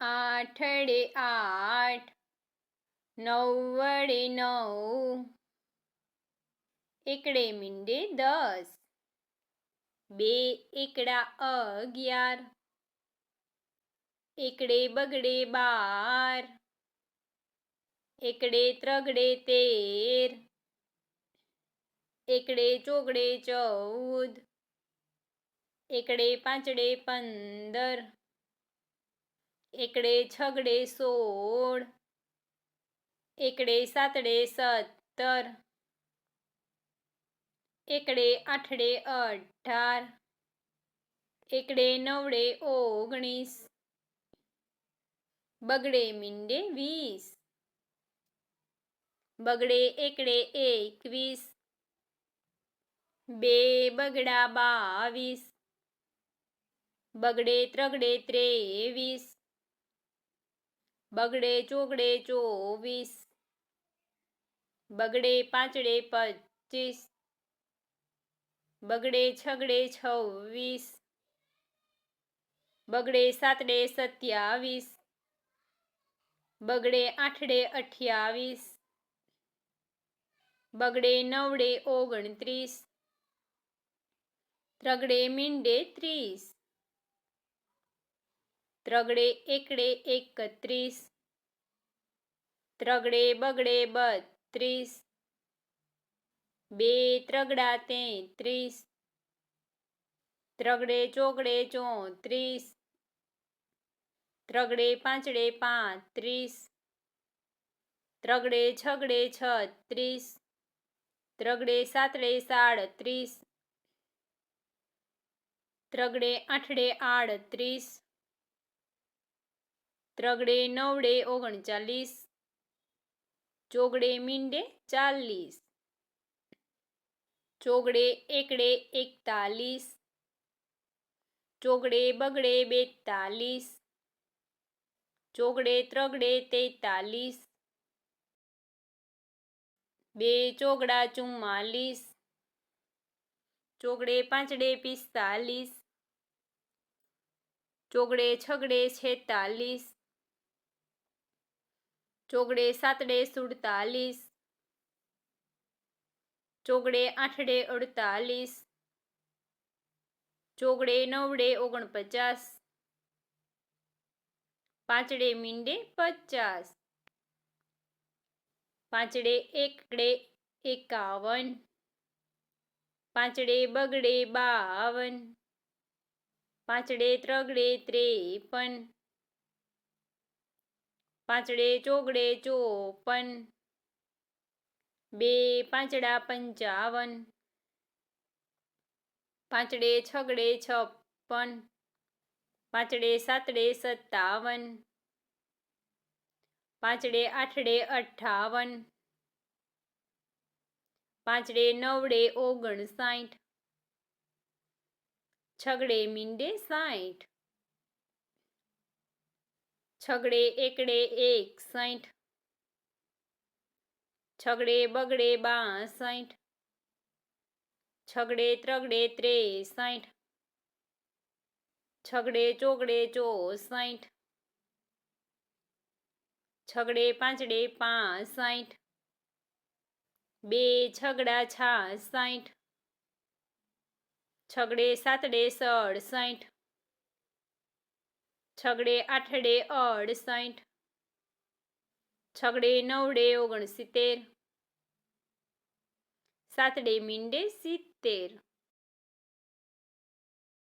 આઠડે આઠ નવ્વડે નવ એકડે મીંડે દસ બે એકડા અગિયાર એકડે બગડે બાર એકડે ત્રગડે તેર એકડે ચોગડે ચૌદ એકડે પાંચડે પંદર એકડે છગડે સોળ, એકડે સાતડે સત્તર, એકડે આઠડે અઢાર, એકડે નવડે ઓગણીસ, બગડે મીંડે વીસ, બગડે એકડે એકવીસ, બે બગડા બાવીસ, બગડે ત્રગડે ત્રેવીસ બગડે ચોગડે ચોવીસ. બગડે પાંચડે પચીસ. બગડે છગડે છવ્વીસ. બગડે સાતડે સત્યાવીસ. બગડે આઠડે અઠ્યાવીસ. બગડે નવડે ઓગણત્રીસ. ત્રગડે મીંડે ત્રીસ. ત્રગડે એકડે એકત્રીસ, ત્રગડે બગડે બત્રીસ, બે ત્રગડા તેત્રીસ, ત્રગડે ચોગડે ચોત્રીસ, ત્રગડે પાંચડે પાંત્રીસ, ત્રગડે છગડે છત્રીસ, ત્રગડે સાતડે સાડત્રીસ, ત્રગડે આઠડે આડત્રીસ ત્રગડે નવડે ઓગણચાલીસ, ચોગડે મીંડે ચાલીસ, ચોગડે એકડે એકતાલીસ, ચોગડે બગડે બેતાલીસ, ચોગડે ત્રગડે તેતાલીસ, બે ચોગડા ચુમ્માલીસ, ચોગડે પાંચડે પિસ્તાલીસ, ચોગડે છગડે છેતાલીસ ચોગડે સાતડે સુડતાલીસ, ચોગડે આઠડે અડતાલીસ, ચોગડે નવડે ઓગણપચાસ, પાંચડે મીંડે પચાસ, પાંચડે એકડે એકાવન, પાંચડે બગડે બાવન, પાંચડે ત્રગડે ત્રેપન પાંચડે ચોગડે ચોપન, બે પાંચડા પંચાવન, પાંચડે છગડે છપ્પન, પાંચડે સાતડે સત્તાવન, પાંચડે આઠડે અઠાવન પાંચડે નવડે ઓગણસાઠ, છગડે મીંડે સાઠ છગડે એકડે એક સાઠ છગડે બગડે બાસઠ છગડે ત્રગડે ત્રે સાઠ છગડે ચોગડે ચોસાઠ છગડે પાંચડે પાંસાઠ બે છગડા છાસાઠ છગડે સાતડે સડસાઠ છગડે આઠડે અડસાઠ છગડે નવડે ઓગણસિત્તેર. સાતડે મીંડે સિત્તેર.